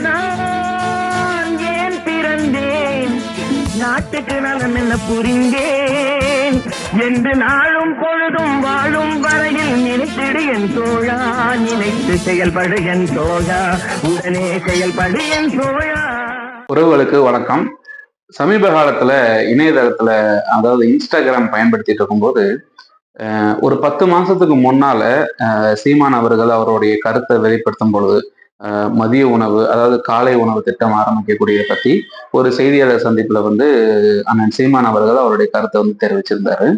நான் ஏன் பிறந்தேன்? நாட்டுக்கு நலம் என்ன புரிந்தேன்? என்று நாளும் பொழுதும் வாழும் வரையில் நினைத்திடு என் தோழா நினைத்து செயல்படு என் தோழா உடனே செயல்படு என் தோழா. உறவுகளுக்கு வணக்கம். சமீப காலத்துல இணையதளத்துல அதாவது இன்ஸ்டாகிராம் பயன்படுத்திட்டு இருக்கும்போது ஒரு பத்து மாசத்துக்கு முன்னால அஹ், சீமான் அவர்கள் அவருடைய கருத்தை வெளிப்படுத்தும் பொழுது மதிய உணவு அதாவது காலை உணவு திட்டம் ஆரம்பிக்கக்கூடியதை பத்தி ஒரு செய்தியாளர் சந்திப்புல வந்து அண்ணன் சீமான் அவர்கள் அவருடைய கருத்தை வந்து தெரிவிச்சிருந்தாரு.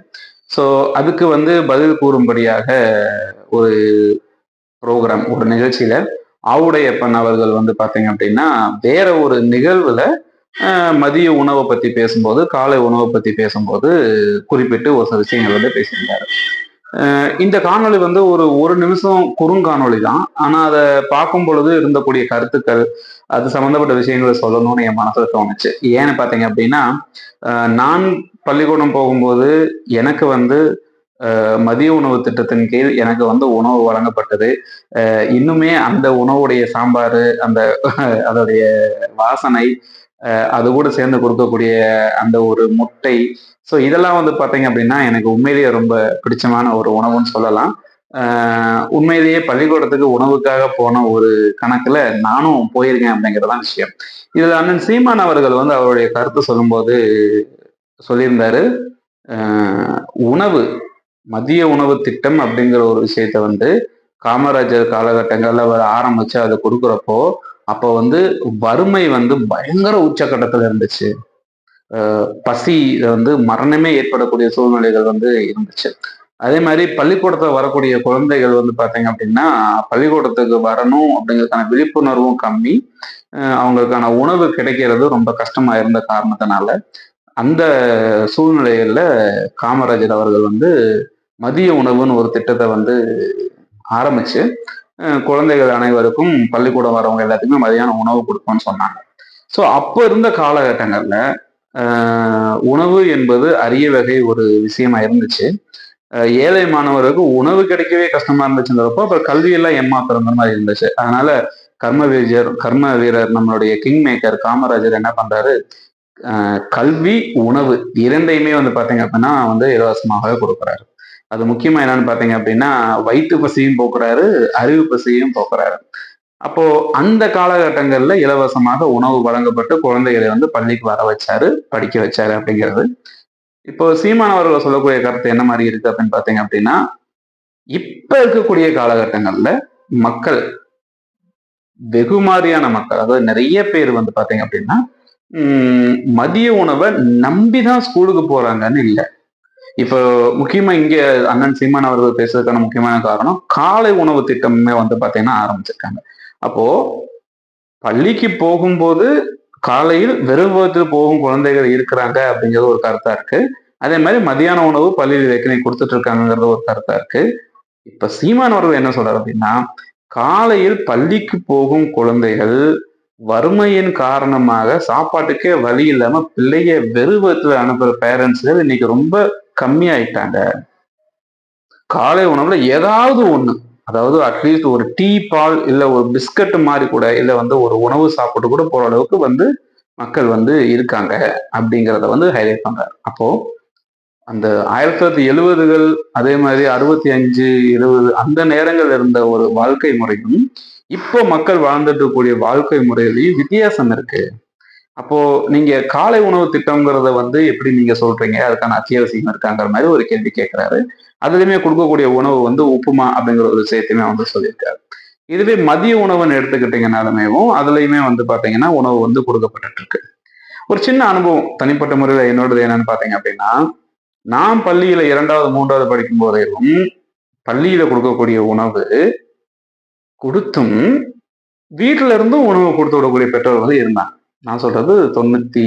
ஸோ அதுக்கு வந்து பதில் கூறும்படியாக ஒரு ப்ரோக்ராம் ஒரு நிகழ்ச்சியில ஆவுடையப்பன் அவர்கள் வந்து பாத்தீங்க அப்படின்னா வேற ஒரு நிகழ்வுல மதிய உணவை பத்தி பேசும்போது காலை உணவை பத்தி பேசும்போது குறிப்பிட்டு ஒரு சில விஷயங்கள் வந்து பேசியிருந்தாரு. இந்த காணொளி வந்து ஒரு ஒரு நிமிஷம் குறுங்காணொளி தான். ஆனால் அதை பார்க்கும் பொழுது இருந்தக்கூடிய கருத்துக்கள் அது சம்பந்தப்பட்ட விஷயங்களை சொல்லணும்னு என் மனசில் தோணுச்சு. ஏன்னு பார்த்தீங்க அப்படின்னா நான் பள்ளிக்கூடம் போகும்போது எனக்கு வந்து மதிய உணவு திட்டத்தின் கீழ் எனக்கு வந்து உணவு வழங்கப்பட்டது. இன்னுமே அந்த உணவுடைய சாம்பார் அந்த அதோடைய வாசனை அது கூட சேர்ந்து கொடுக்கக்கூடிய அந்த ஒரு முட்டை ஸோ இதெல்லாம் வந்து பார்த்தீங்க அப்படின்னா எனக்கு உண்மையிலேயே ரொம்ப பிடிச்சமான ஒரு உணவுன்னு சொல்லலாம். உண்மையிலேயே பள்ளிக்கூடத்துக்கு உணவுக்காக போன ஒரு கணக்குல நானும் போயிருக்கேன் அப்படிங்கிறதான் விஷயம். இதுல அண்ணன் சீமான் அவர்கள் வந்து அவருடைய கருத்து சொல்லும்போது சொல்லியிருந்தாரு உணவு மதிய உணவு திட்டம் அப்படிங்கிற ஒரு விஷயத்த வந்து காமராஜர் காலகட்டங்கள்ல அவர் ஆரம்பிச்சு அதை கொடுக்குறப்போ அப்போ வந்து வறுமை வந்து பயங்கர உச்சக்கட்டத்துல இருந்துச்சு. பசி வந்து மரணமே ஏற்படக்கூடிய சூழ்நிலைகள் வந்து இருந்துச்சு. அதே மாதிரி பள்ளிக்கூடத்தில் வரக்கூடிய குழந்தைகள் வந்து பார்த்தீங்க அப்படின்னா பள்ளிக்கூடத்துக்கு வரணும் அப்படிங்கிறதுக்கான விழிப்புணர்வும் கம்மி. அவங்களுக்கான உணவு கிடைக்கிறது ரொம்ப கஷ்டமா இருந்த காரணத்தினால அந்த சூழ்நிலைகளில் காமராஜர் அவர்கள் வந்து மதிய உணவுன்னு ஒரு திட்டத்தை வந்து ஆரம்பிச்சு குழந்தைகள் அனைவருக்கும் பள்ளிக்கூடம் வரவங்க எல்லாத்துக்குமே மதியான உணவு கொடுப்போம்னு சொன்னாங்க. ஸோ அப்போ இருந்த காலகட்டங்களில் உணவு என்பது அரிய வகை ஒரு விஷயமா இருந்துச்சு. அஹ் ஏழை மாணவருக்கு உணவு கிடைக்கவே கஷ்டமா இருந்துச்சுங்கிறப்போ அப்புறம் கல்வியெல்லாம் பிறந்த மாதிரி இருந்துச்சு. அதனால கர்ம வீரர் கர்ம வீரர் நம்மளுடைய கிங் மேக்கர் காமராஜர் என்ன பண்றாரு? ஆஹ் கல்வி உணவு இரண்டையுமே வந்து பாத்தீங்க அப்படின்னா வந்து இலவசமாகவே கொடுக்குறாரு. அது முக்கியமா என்னன்னு பாத்தீங்க அப்படின்னா வயிற்று பசியும் போக்குறாரு அறிவு பசியும் போக்குறாரு. அப்போ அந்த காலகட்டங்கள்ல இலவசமாக உணவு வழங்கப்பட்டு குழந்தைகளை வந்து பள்ளிக்கு வர வச்சாரு படிக்க வச்சாரு அப்படிங்கிறது. இப்போ சீமான் அவர்கள் சொல்லக்கூடிய கருத்து என்ன மாதிரி இருக்கு அப்படின்னு பாத்தீங்க அப்படின்னா இப்ப இருக்கக்கூடிய காலகட்டங்கள்ல மக்கள் வெகுமாரியான மக்கள் அதாவது நிறைய பேர் வந்து பாத்தீங்க அப்படின்னா உம் மதிய உணவை நம்பிதான் ஸ்கூலுக்கு போறாங்கன்னு இல்லை. இப்போ முக்கியமா இங்க அண்ணன் சீமான் அவர்கள் பேசுறதுக்கான முக்கியமான காரணம் காலை உணவு திட்டமே வந்து பாத்தீங்கன்னா ஆரம்பிச்சிருக்காங்க. அப்போ பள்ளிக்கு போகும்போது காலையில் வெறும் வயிற்றில் போகும் குழந்தைகள் இருக்கிறாங்க அப்படிங்கிறது ஒரு கருத்தா இருக்கு. அதே மாதிரி மதியான உணவு பள்ளியில் ஏற்கனவே கொடுத்துட்டு இருக்காங்கிறது ஒரு கருத்தா இருக்கு. இப்ப சீமான் அவர்கள் என்ன சொல்றாரு அப்படின்னா காலையில் பள்ளிக்கு போகும் குழந்தைகள் வறுமையின் காரணமாக சாப்பாட்டுக்கே வழி இல்லாம பிள்ளைய வெறுவத்துல அனுப்புற பேரண்ட்ஸ்கள் இன்னைக்கு ரொம்ப கம்மியாயிட்டாங்க. காலை உணவுல ஏதாவது ஒண்ணு அதாவது அட்லீஸ்ட் ஒரு டீ பால் இல்லை ஒரு பிஸ்கட் மாதிரி கூட இல்லை வந்து ஒரு உணவு சாப்பிட்டு கூட போகிற அளவுக்கு வந்து மக்கள் வந்து இருக்காங்க அப்படிங்கிறத வந்து ஹைலைட் பண்ணுறாரு அப்போ அந்த ஆயிரத்தி தொள்ளாயிரத்தி எழுபதுகள் அதே மாதிரி அறுபத்தி அஞ்சு எழுபது அந்த நேரங்கள் இருந்த ஒரு வாழ்க்கை முறையும் இப்போ மக்கள் வாழ்ந்துட்டு கூடிய வாழ்க்கை முறையிலையும் வித்தியாசம் இருக்கு. அப்போ நீங்க காலை உணவு திட்டம்ங்கிறத வந்து எப்படி நீங்க சொல்றீங்க? அதுக்கான அத்தியாவசியம் இருக்காங்கிற மாதிரி ஒரு கேள்வி கேட்கிறாரு அதுலயுமே கொடுக்கக்கூடிய உணவு வந்து உப்புமா அப்படிங்கிற ஒரு விஷயத்தையுமே வந்து சொல்லியிருக்காரு. இதுவே மதிய உணவுன்னு எடுத்துக்கிட்டீங்கனாலுமேவும் அதுலயுமே வந்து பாத்தீங்கன்னா உணவு வந்து கொடுக்கப்பட்டு இருக்கு ஒரு சின்ன அனுபவம் தனிப்பட்ட முறையில் என்னோடது என்னன்னு பாத்தீங்க அப்படின்னா நான் பள்ளியில இரண்டாவது மூன்றாவது படிக்கும் போதேவும் பள்ளியில கொடுக்கக்கூடிய உணவு கொடுத்தும் வீட்டுல இருந்தும் உணவு கொடுத்து விடக்கூடிய பெற்றோர் வந்து இருந்தாங்க. நான் சொல்றது தொண்ணூத்தி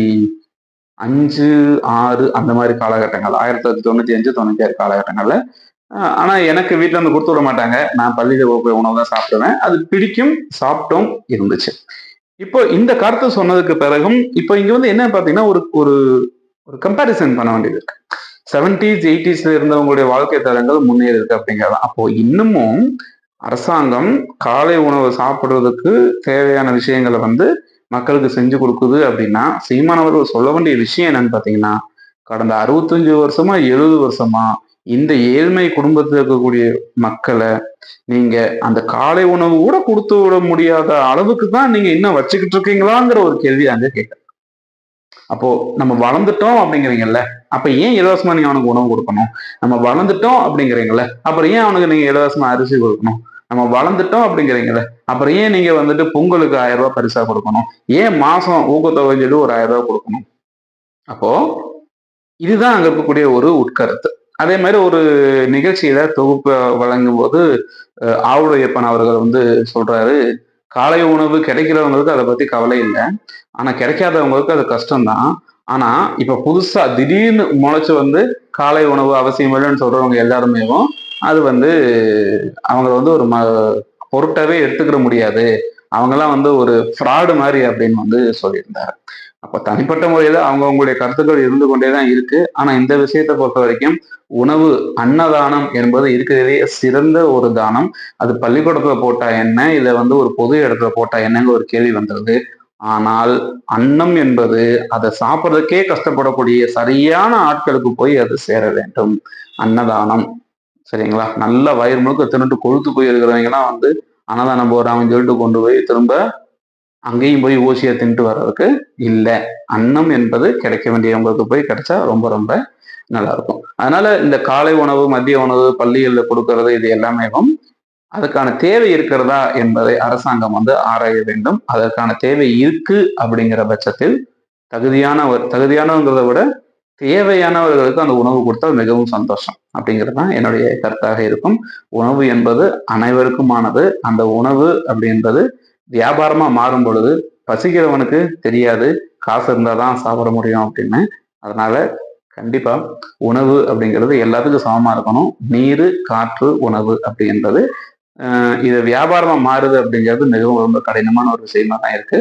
அஞ்சு ஆறு அந்த மாதிரி காலகட்டங்கள் ஆயிரத்தி தொள்ளாயிரத்தி தொண்ணூத்தி அஞ்சு தொண்ணூத்தி ஆறு காலகட்டங்கள்ல. ஆனா எனக்கு வீட்டுல இருந்து கொடுத்து விட மாட்டாங்க. நான் பள்ளியில போய் உணவு தான் சாப்பிடுவேன். அது பிடிக்கும் சாப்பிட்டோம் இருந்துச்சு. இப்போ இந்த கருத்து சொன்னதுக்கு பிறகும் இப்போ இங்க வந்து என்ன பாத்தீங்கன்னா ஒரு ஒரு ஒரு கம்பேரிசன் பண்ண வேண்டியது இருக்கு. செவன்டிஸ் எயிட்டிஸ்ல இருந்தவங்களுடைய வாழ்க்கை தரங்கள் முன்னேறி இருக்கு அப்படிங்கிறது. அப்போ இன்னமும் அரசாங்கம் காலை உணவு சாப்பிடுறதுக்கு தேவையான விஷயங்களை வந்து மக்களுக்கு செஞ்சு கொடுக்குது அப்படின்னா சீமானவர்கள் சொல்ல வேண்டிய விஷயம் என்னன்னு பார்த்தீங்கன்னா கடந்த அறுபத்தஞ்சு வருஷமா எழுபது வருஷமா இந்த ஏழ்மை குடும்பத்தில் இருக்கக்கூடிய மக்களை நீங்க அந்த காலை உணவு கூட கொடுத்து விட முடியாத அளவுக்கு தான் நீங்க இன்னும் வச்சுக்கிட்டு இருக்கீங்களாங்கிற ஒரு கேள்வி அங்க கேட்க அப்போ நம்ம வளர்ந்துட்டோம் அப்படிங்கிறீங்கல்ல அப்ப ஏன் இலவசமா நீங்க அவனுக்கு உணவு கொடுக்கணும்? நம்ம வளர்ந்துட்டோம் அப்படிங்கிறீங்கல்ல அப்புறம் ஏன் அவனுக்கு நீங்க இலவசமா அரிசி கொடுக்கணும்? நம்ம வளர்ந்துட்டோம் அப்படிங்கிறீங்களே. அப்புறம் ஏன் நீங்க வந்துட்டு பொங்கலுக்கு ஆயிரம் ரூபாய் பரிசா கொடுக்கணும்? ஏன் மாசம் ஊக்கத்தொகை சொல்லி ஒரு ஆயிரம் ரூபாய் கொடுக்கணும்? அப்போ இதுதான் அங்க இருக்கக்கூடிய ஒரு உட்கருத்து. அதே மாதிரி ஒரு நிகழ்ச்சியில தொகுப்பு வழங்கும் போது ஆவுடையப்பன் அவர்கள் வந்து சொல்றாரு காலை உணவு கிடைக்கிறவங்களுக்கு அதை பத்தி கவலை இல்லை. ஆனா கிடைக்காதவங்களுக்கு அது கஷ்டம்தான். ஆனா இப்ப புதுசா திடீர்னு முளைச்சு வந்து காலை உணவு அவசியம் இல்லைன்னு சொல்றவங்க எல்லாருமேவும் அது வந்து அவங்கள வந்து ஒரு ம பொருட்டாவே எடுத்துக்கிட முடியாது. அவங்கெல்லாம் வந்து ஒரு ஃப்ராடு மாதிரி அப்படின்னு வந்து சொல்லியிருந்தார். அப்போ தனிப்பட்ட முறையில் அவங்கவுங்களுடைய கருத்துக்கள் இருந்து கொண்டே தான் இருக்கு. ஆனால் இந்த விஷயத்தை பொறுத்த வரைக்கும் உணவு அன்னதானம் என்பது இருக்கிறதே சிறந்த ஒரு தானம். அது பள்ளிக்கூடத்தில் போட்டா என்ன? இல்லை வந்து ஒரு பொது இடத்துல போட்டா என்னங்க ஒரு கேள்வி வந்தது. ஆனால் அன்னம் என்பது அதை சாப்பிட்றதுக்கே கஷ்டப்படக்கூடிய சரியான ஆட்களுக்கு போய் அது சேர வேண்டும். அன்னதானம். சரிங்களா? நல்ல வயிறு முழுக்க தின்னுட்டு கொழுத்து போய் இருக்கிறவங்கலாம் வந்து அன்னதானம் போடுறாங்கன்னு சொல்லிட்டு கொண்டு போய் திரும்ப அங்கேயும் போய் ஊசியை தின்ட்டு வர்றதுக்கு இல்லை. அன்னம் என்பது கிடைக்க வேண்டியவங்களுக்கு போய் கிடைச்சா ரொம்ப ரொம்ப நல்லா இருக்கும் அதனால இந்த காலை உணவு மதிய உணவு பள்ளிகளில் கொடுக்கறது இது எல்லாமே அதுக்கான தேவை இருக்கிறதா என்பதை அரசாங்கம் வந்து ஆராய வேண்டும். அதற்கான தேவை இருக்கு அப்படிங்கிற பட்சத்தில் தகுதியான தகுதியானவங்கிறத விட தேவையானவர்களுக்கு அந்த உணவு கொடுத்தால் மிகவும் சந்தோஷம். அப்படிங்கிறது தான் என்னுடைய கருத்தாக இருக்கும். உணவு என்பது அனைவருக்குமானது. அந்த உணவு அப்படின்றது வியாபாரமா மாறும் பொழுது பசிக்கிறவனுக்கு தெரியாது. காசு இருந்தால் தான் சாப்பிட முடியும் அப்படின்னு. அதனால கண்டிப்பா உணவு அப்படிங்கிறது எல்லாத்துக்கும் சமமா இருக்கணும். நீர் காற்று உணவு அப்படின்றது. இது வியாபாரமா மாறுது அப்படிங்கிறது மிகவும் ரொம்ப கடினமான ஒரு விஷயமா தான் இருக்கு.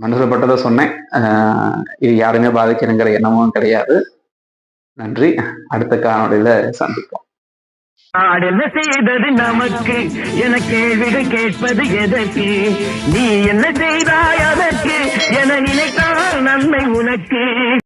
மனசுப்பட்டதை சொன்னேன். ஆஹ் இது யாருமே பாதிக்கணுங்கிற எண்ணமும் கிடையாது. நன்றி. அடுத்த காணொலியில சந்திப்போம். நாடு என்ன செய்தது நமக்கு என கேள்விகள் கேட்பது எதற்கு? நீ என்ன செய்தாய் அதற்கு? என நினைத்தால் நன்மை உனக்கு.